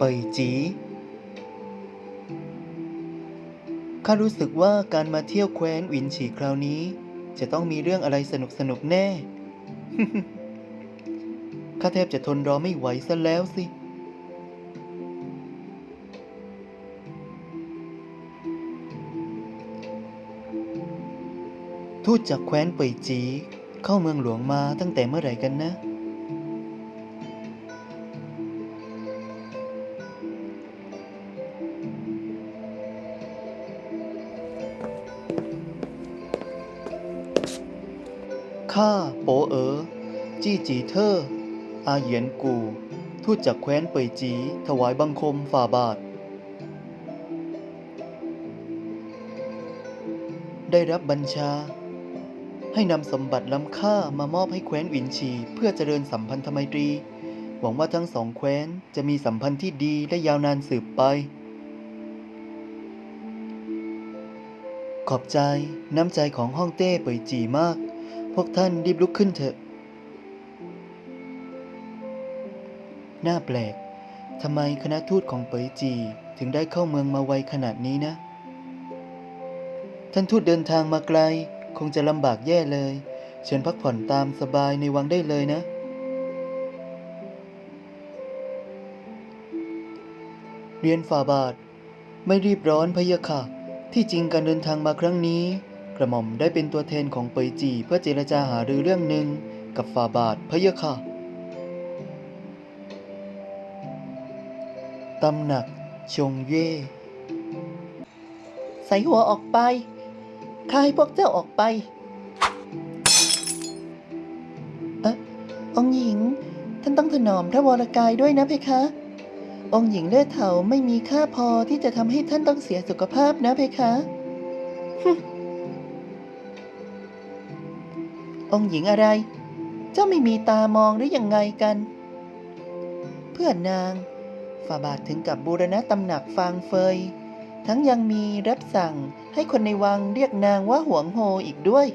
เป่ยจีข้ารู้สึกว่าการมาเที่ยวแคว้นวินฉีคราวนี้ จะต้องมีเรื่องอะไรสนุกสนุกแน่ ข้าแทบจะทนรอไม่ไหวซะแล้วสิ ทูตจากแคว้นเป่ยจี เข้าเมืองหลวงมาตั้งแต่เมื่อไหร่กันนะ จีเทออาเหยียนกู ทูตจากแคว้นเปยจี ถวายบังคมฝ่าบาท ได้รับบัญชา ให้นำสมบัติล้ำค่ามามอบให้แคว้นหวินชีเพื่อเจริญสัมพันธไมตรี หวังว่าทั้งสองแคว้นจะมีสัมพันธ์ที่ดีและยาวนานสืบไป ขอบใจน้ำใจของฮ่องเต้เปยจีมาก พวกท่านรีบลุกขึ้นเถอะ น่าแปลกทำไมคณะทูตของเปยจีถึงได้เข้าเมืองมาไวขนาดนี้นะ ท่านทูตเดินทางมาไกล คงจะลำบากแย่เลย เชิญพักผ่อนตามสบายในวังได้เลยนะ เรียนฝ่าบาท ไม่รีบร้อนพะยะค่ะ ที่จริงการเดินทางมาครั้งนี้ กระหม่อมได้เป็นตัวแทนของเปยจีเพื่อเจรจาหารือเรื่องหนึ่งกับฝ่าบาทพะยะค่ะ ตำหนักชงเย่ ใส่หัวออกไปข้าให้พวกเจ้าออกไป เอ๊ะองค์หญิง ท่านต้องถนอมพระวรกายด้วยนะเพคะ องค์หญิงเลือดเถาไม่มีค่าพอที่จะทำให้ท่านต้องเสียสุขภาพนะเพคะ องค์หญิงอะไร เจ้าไม่มีตามองหรือยังไงกัน เพื่อนนาง ฝ่าบาทถึงกับบูรณะตำหนักฟางเฟย ทั้งยังมีรับสั่งให้คนในวังเรียกนางว่าหวงโฮอีกด้วย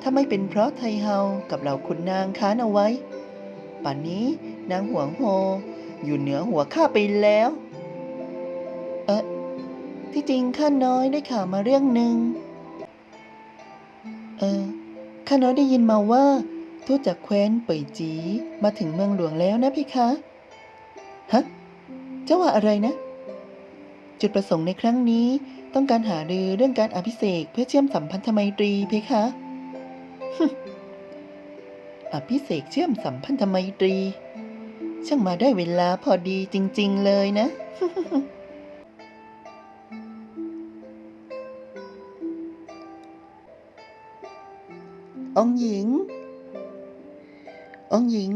ถ้าไม่เป็นเพราะไทเฮากับเหล่าขุนนางค้านเอาไว้ ป่านนี้นางหวงโฮอยู่เหนือหัวข้าไปแล้ว เอ๊ะ ที่จริงข้าน้อยได้ข่าวมาเรื่องหนึ่ง เออ ข้าน้อยได้ยินมาว่า ทูตจากแคว้นเป่ยจีมาถึงเมืองหลวงแล้วนะพี่คะฮะเจ้าว่าอะไรนะ จุดประสงค์ในครั้งนี้ต้องการหารือเรื่องการอภิเษกเพื่อเชื่อมสัมพันธไมตรีเพคะอภิเษกเชื่อมสัมพันธไมตรี ช่างมาได้เวลาพอดีจริง ๆ เลยนะ องหญิง องหญิง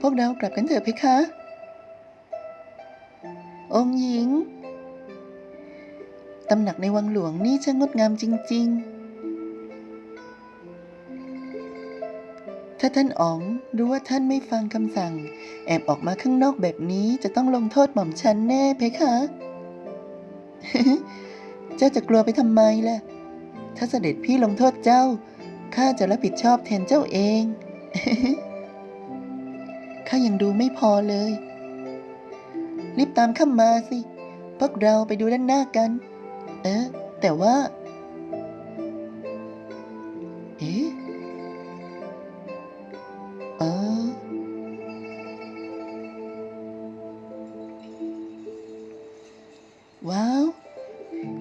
พวกเรากลับกันเถอะเพคะ องหญิง ตำหนักในวังหลวงนี่ช่างงดงามจริง ๆ ถ้าท่านอ๋องรู้ว่าท่านไม่ฟังคำสั่ง แอบออกมาข้างนอกแบบนี้จะต้องลงโทษหม่อมฉันแน่เพคะ เจ้าจะกลัวไปทำไมล่ะ ถ้าเสด็จพี่ลงโทษเจ้า ข้าจะรับผิดชอบแทนเจ้าเอง ข้ายังดูไม่พอเลย รีบตามข้ามาสิ พวกเราไปดูด้านหน้ากัน เอ๊ะ แต่ว่า เอ๊ะอ๋อว้าว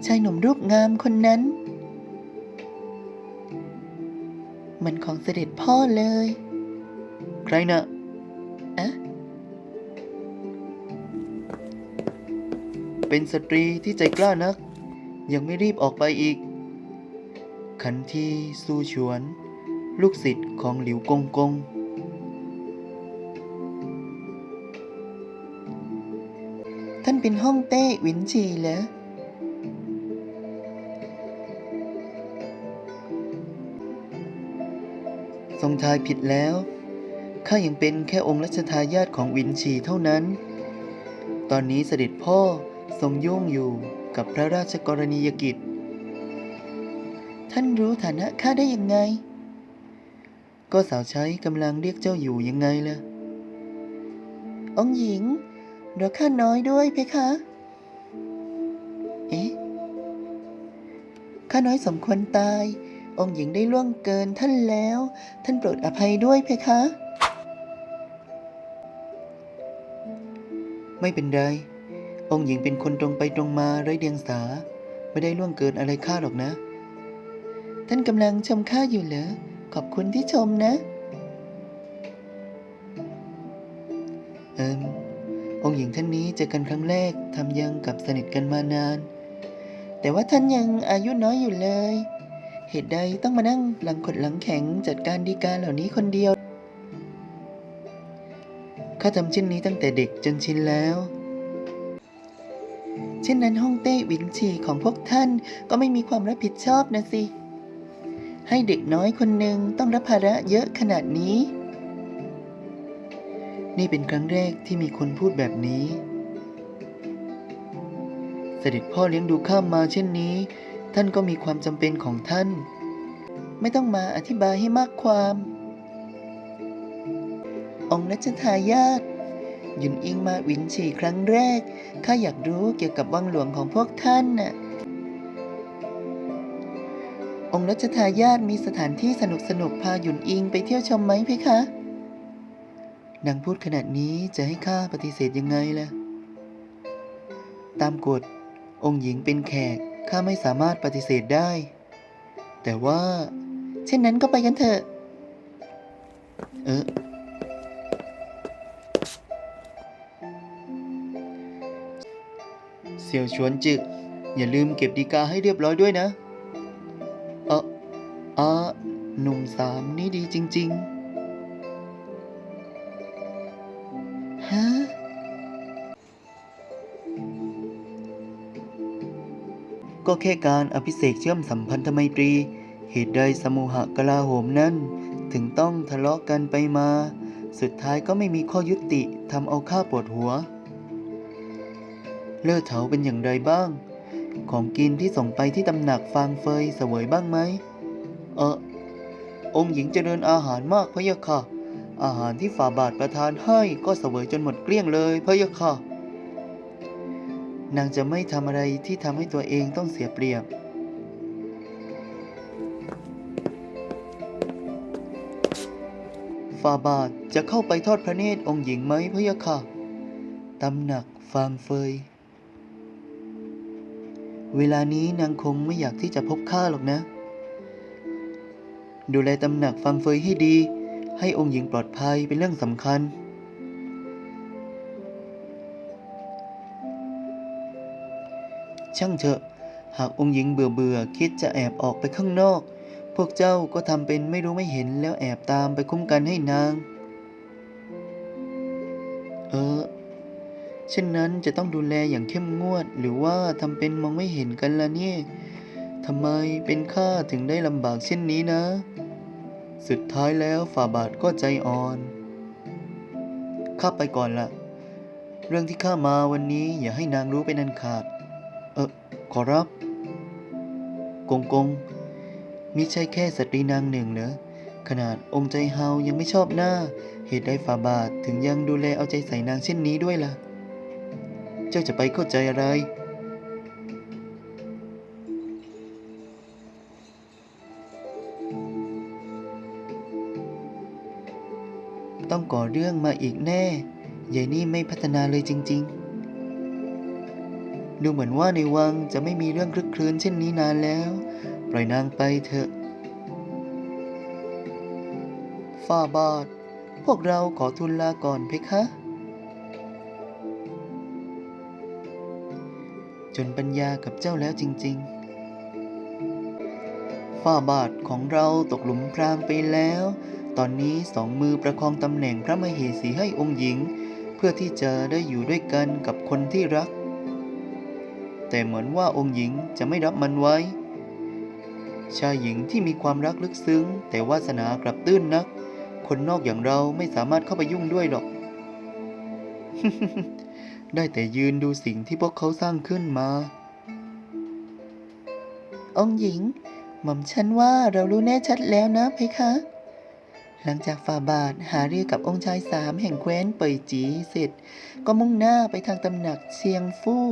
ชายหนุ่มรูปงามคนนั้นมือนของเสด็จพ่อเลย ใครนะอะ เป็นสตรีที่ใจกล้านัก ยังไม่รีบออกไปอีก ขันทีสู้ชวน ลูกศิษย์ของหลิวกงกง ท่านเป็นห้องเต้หวินฉีเหรอทรงทายผิดแล้ว ข้ายังเป็นแค่องค์รัชทายาทของหวินฉีเท่านั้น ตอนนี้เสด็จพ่อ ทรงยุ่งอยู่กับพระราชกรณียกิจ ท่านรู้ฐานะข้าได้ยังไง ก็สาวใช้กำลังเรียกเจ้าอยู่ยังไงล่ะ องหญิงเรอข้าน้อยด้วยเพคะ เอ๊ะ ข้าน้อยสมควรตาย องหญิงได้ล่วงเกินท่านแล้ว ท่านโปรดอภัยด้วยเพคะ ไม่เป็นไร องค์หญิงเป็นคนตรงไปตรงมาไร้เดียงสา ไม่ได้ล่วงเกินอะไรข้าหรอกนะ ท่านกำลังชมข้าอยู่เหรอ ขอบคุณที่ชมนะ เอิมองค์หญิงท่านนี้เจอกันครั้งแรกทำยังกับสนิทกันมานาน แต่ว่าท่านยังอายุน้อยอยู่เลย เหตุใดต้องมานั่งหลังขดหลังแข็งจัดการดีการเหล่านี้คนเดียวข้าทำเช่นนี้ตั้งแต่เด็กจนชินแล้ว ช่นนั้นฮ่องเต้หวินฉีของพวกท่านก็ไม่มีความรับผิดชอบนะสิ ให้เด็กน้อยคนหนึ่งต้องรับภาระเยอะขนาดนี้ นี่เป็นครั้งแรกที่มีคนพูดแบบนี้ เสด็จพ่อเลี้ยงดูข้ามมาเช่นนี้ ท่านก็มีความจำเป็นของท่าน ไม่ต้องมาอธิบายให้มากความ องค์รัชทายาท ยุนอิงมาวินฉีครั้งแรก ข้าอยากรู้เกี่ยวกับวังหลวงของพวกท่านน่ะ องค์รัชทายาทมีสถานที่สนุกสนุกๆพาหยุนอิงไปเที่ยวชมไหมเพคะนางพูดขนาดนี้จะให้ข้าปฏิเสธยังไงล่ะ ตามกฎ องค์หญิงเป็นแขก ข้าไม่สามารถปฏิเสธได้ แต่ว่า เช่นนั้นก็ไปกันเถอะ เออ สี่ยวชวนจึกอย่าลืมเก็บดีกาให้เรียบร้อยด้วยนะ เอออ่าหนุ่มสามนี่ดีจริง ๆ ฮะ ก็แค่การอภิเษกเชื่อมสัมพันธไมตรี เหตุใดสมุหกลาโหมนั้น ถึงต้องทะเลาะกันไปมา สุดท้ายก็ไม่มีข้อยุติทำเอาข้าปวดหัว เลิศเถาเป็นอย่างไรบ้าง ของกินที่ส่งไปที่ตำหนักฟางเฟยเสวยบ้างไหม เออ องค์หญิงเจริญอาหารมากพะยะค่ะ อาหารที่ฝ่าบาทประทานให้ก็เสวยจนหมดเกลี้ยงเลยพะยะค่ะ นางจะไม่ทำอะไรที่ทำให้ตัวเองต้องเสียเปรียบฝ่าบาทจะเข้าไปทอดพระเนตรองค์หญิงไหมพะยะค่ะ ตำหนักฟางเฟย เวลานี้นางคงไม่อยากที่จะพบข้าหรอกนะ ดูแลตำหนักฟางเฟยให้ดี ให้องค์หญิงปลอดภัยเป็นเรื่องสำคัญ ช่างเถอะ หากองค์หญิงเบื่อเบื่อคิดจะแอบออกไปข้างนอก พวกเจ้าก็ทำเป็นไม่รู้ไม่เห็นแล้วแอบตามไปคุ้มกันให้นาง เออ เช่นนั้นจะต้องดูแลอย่างเข้มงวด หรือว่าทำเป็นมองไม่เห็นกันล่ะเนี่ยทำไมเป็นข้าถึงได้ลำบากเช่นนี้นะ สุดท้ายแล้วฝ่าบาทก็ใจอ่อน ข้าไปก่อนละ เรื่องที่ข้ามาวันนี้อย่าให้นางรู้เป็นอันขาด เออขอรับ กงกงมิใช่แค่สตรีนางหนึ่งเหรอขนาดองค์ใจเฮายังไม่ชอบหน้า เหตุใดฝ่าบาทถึงยังดูแลเอาใจใส่นางเช่นนี้ด้วยล่ะ เจ้าจะไปเข้าใจอะไร ต้องก่อเรื่องมาอีกแน่ยายนี่ไม่พัฒนาเลยจริง ๆ ดูเหมือนว่าในวังจะไม่มีเรื่องคลึกครื้นเช่นนี้นานแล้ว ปล่อยนางไปเถอะฝ่าบาท พวกเราขอทูลลาก่อนเพคะ จนปัญญากับเจ้าแล้วจริง ๆฝ่าบาทของเราตกหลุมพรางไปแล้ว ตอนนี้สองมือประคองตำแหน่งพระมเหสีให้องค์หญิง เพื่อที่จะได้อยู่ด้วยกันกับคนที่รัก แต่เหมือนว่าองค์หญิงจะไม่รับมันไว้ ชายหญิงที่มีความรักลึกซึ้ง แต่วาสนากลับตื้นนัก คนนอกอย่างเราไม่สามารถเข้าไปยุ่งด้วยหรอก ได้แต่ยืนดูสิ่งที่พวกเขาสร้างขึ้นมา องหญิง หม่อมฉันว่าเรารู้แน่ชัดแล้วนะเพคะ หลังจากฝ่าบาทหาเรือกับองค์ชายสามแห่งแคว้นเปยจีเสร็จ ก็มุ่งหน้าไปทางตำหนักเชียงฟู่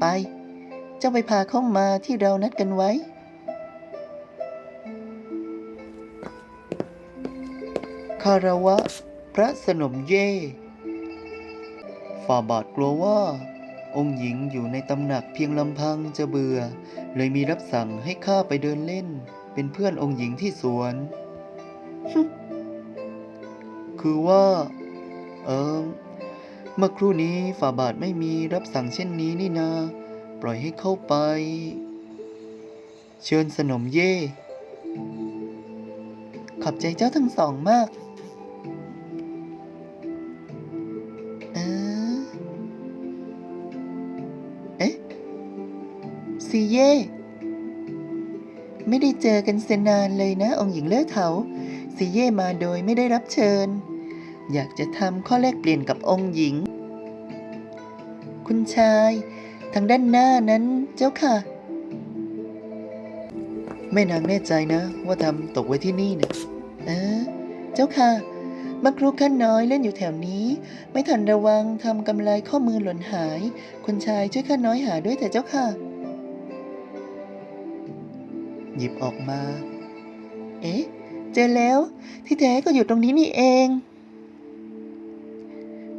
ไป เจ้าไปพาเข้ามาที่เรานัดกันไว้คารวะ พระสนมเย่ ฝ่าบาทกลัวว่า องค์หญิงอยู่ในตำหนักเพียงลำพังจะเบื่อ เลยมีรับสั่งให้ข้าไปเดินเล่น เป็นเพื่อนองค์หญิงที่สวน คือว่า เออเมื่อครู่นี้ฝ่าบาทไม่มีรับสั่งเช่นนี้นี่นา ปล่อยให้เข้าไป เชิญสนมเย่ ขอบใจเจ้าทั้งสองมาก ซีเย่ไม่ได้เจอกันเสนนานเลยนะองค์หญิงเลือเถาซีเย่มาโดยไม่ได้รับเชิญ อยากจะทำข้อแลกเปลี่ยนกับองค์หญิง คุณชาย ทางด้านหน้านั้นเจ้าค่ะ แม่นางแน่ใจนะว่าทำตกไว้ที่นี่นี่ยเออเจ้าค่ะมักรุกข้าน้อยเล่นอยู่แถวนี้ ไม่ทันระวังทำกำไรข้อมือหล่นหาย คุณชายช่วยข้าน้อยหาด้วยแต่เจ้าค่ะ หยิบออกมา เอ๊ะ เจอแล้วที่แท้ก็อยู่ตรงนี้นี่เอง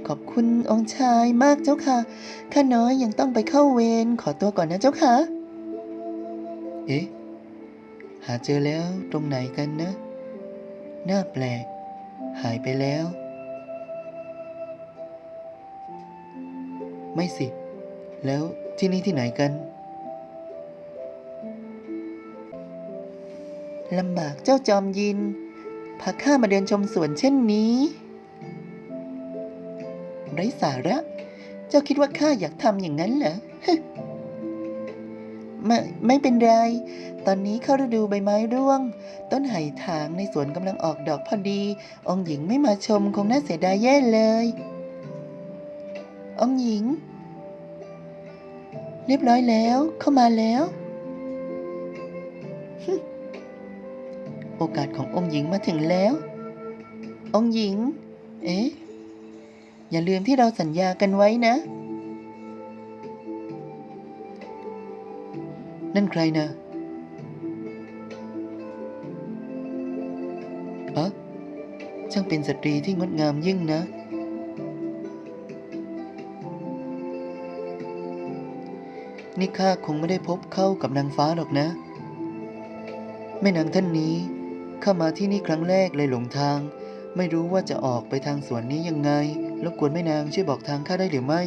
ขอบคุณองค์ชายมากเจ้าค่ะ ข้าน้อยยังต้องไปเข้าเวรขอตัวก่อนนะเจ้าค่ะ เอ๊ะ หาเจอแล้วตรงไหนกันนะ น่าแปลก หายไปแล้ว ไม่สิ แล้วที่นี่ที่ไหนกัน ลำบากเจ้าจอมยิน พาข้ามาเดินชมสวนเช่นนี้ ไร้สาระ เจ้าคิดว่าข้าอยากทำอย่างนั้นเหรอไม่ไม่เป็นไร ตอนนี้เข้าฤดูใบไม้ร่วง ต้นไห่ถางในสวนกำลังออกดอกพอดี องค์หญิงไม่มาชมคงน่าเสียดายแย่เลย องค์หญิง เรียบร้อยแล้วเข้ามาแล้ว โอกาสขององค์หญิงมาถึงแล้ว องค์หญิง เอ๊ะ อย่าลืมที่เราสัญญากันไว้นะ นั่นใครนะอะช่างเป็นสตรีที่งดงามยิ่งนะ นี่ข้าคงไม่ได้พบเข้ากับนางฟ้าหรอกนะ แม่นางท่านนี้ เข้ามาที่นี่ครั้งแรกเลยหลงทาง ไม่รู้ว่าจะออกไปทางสวนนี้ยังไงรบกวนแม่นางช่วยบอกทางข้าได้หรือไม่